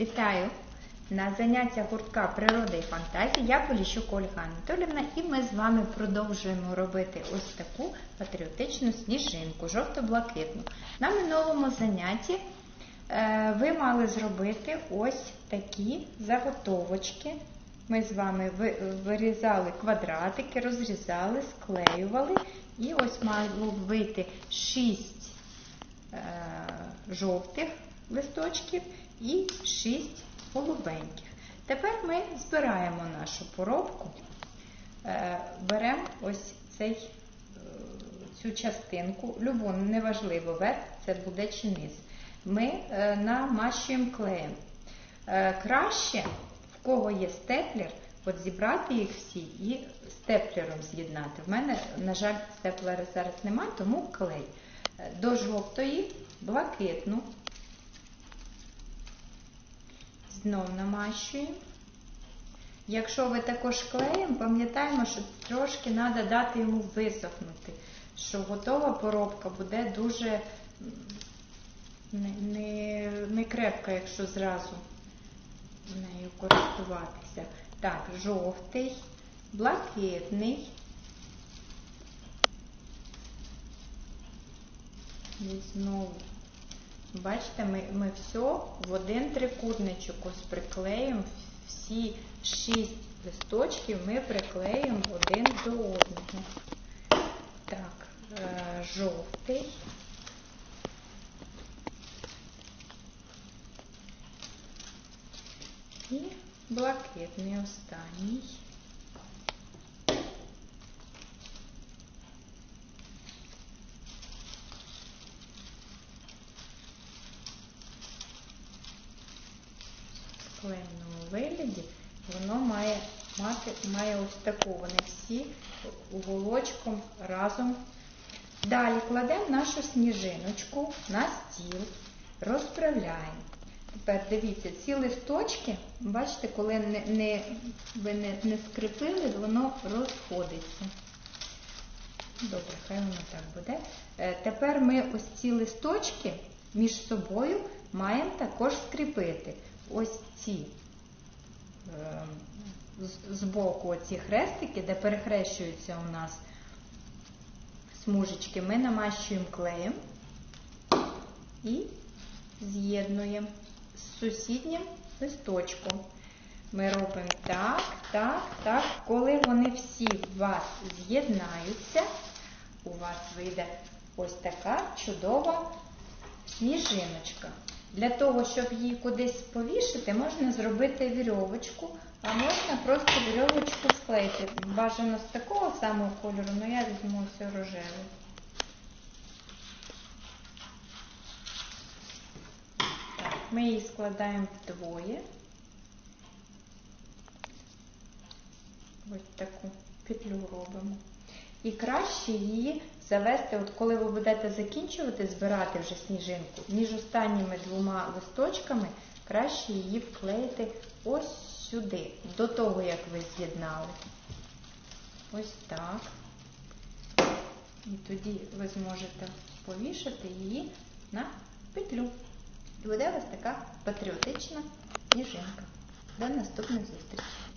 Вітаю на заняття гуртка природи і фантазії. Я Поліщук Ольга Анатолівна і ми з вами продовжуємо робити ось таку патріотичну сніжинку, жовто-блакитну. На минулому занятті е, ви мали зробити ось такі заготовочки. Ми з вами вирізали квадратики, розрізали, склеювали. І ось мало вийти 6 е, жовтих листочків і 6 голубеньких. Тепер ми збираємо нашу поробку, е, беремо ось цей, е, цю частинку, любу, неважливо, верх це буде чи низ. Ми е, намащуємо клеєм. Краще, в кого є степлер, от зібрати їх всі і степлером з'єднати. В мене, на жаль, степлера зараз немає, тому клей. До жовтої, блакитну. Знов намащуємо. Якщо ви також клеєм, пам'ятаємо, що трошки треба дати йому висохнути, що готова поробка буде дуже не, не, не крепка, якщо зразу нею користуватися. Так, жовтий, блакитний. Знову Бачите, ми ми все в один трикутничок ось приклеїмо всі шість листочків ми приклеїмо один до одного. Так, е, жовтий. І блакитний останній. Клеєному вигляді, воно має мати має ось таку. Вони всі уголочком разом. Далі кладемо нашу сніжиночку на стіл, розправляємо. Тепер дивіться, ці листочки, бачите, коли не, не, ви не, не скріпили, воно розходиться. Добре, хай воно так буде. Е, тепер ми ось ці листочки між собою маємо також скріпити ось ці е, з боку ці хрестики, де перехрещуються у нас смужечки, ми намащуємо клеєм і з'єднуємо з сусіднім листочком. Ми робимо так, так, так. Коли вони всі у вас з'єднаються, у вас вийде ось така чудова сніжиночка. Для того, щоб її кудись повішати, можна зробити вірьовочку, а можна просто вірьовочку склеїти. Бажано з такого самого кольору, але я візьму все рожеве. Так, Ми її складаємо вдвоє. Ось таку петлю робимо. І краще її завести, от коли ви будете закінчувати, збирати вже сніжинку, між останніми двома листочками краще її вклеїти ось сюди, до того, як ви з'єднали. Ось так. І тоді ви зможете повішати її на петлю. І буде у вас така патріотична сніжинка. До наступних зустрічей!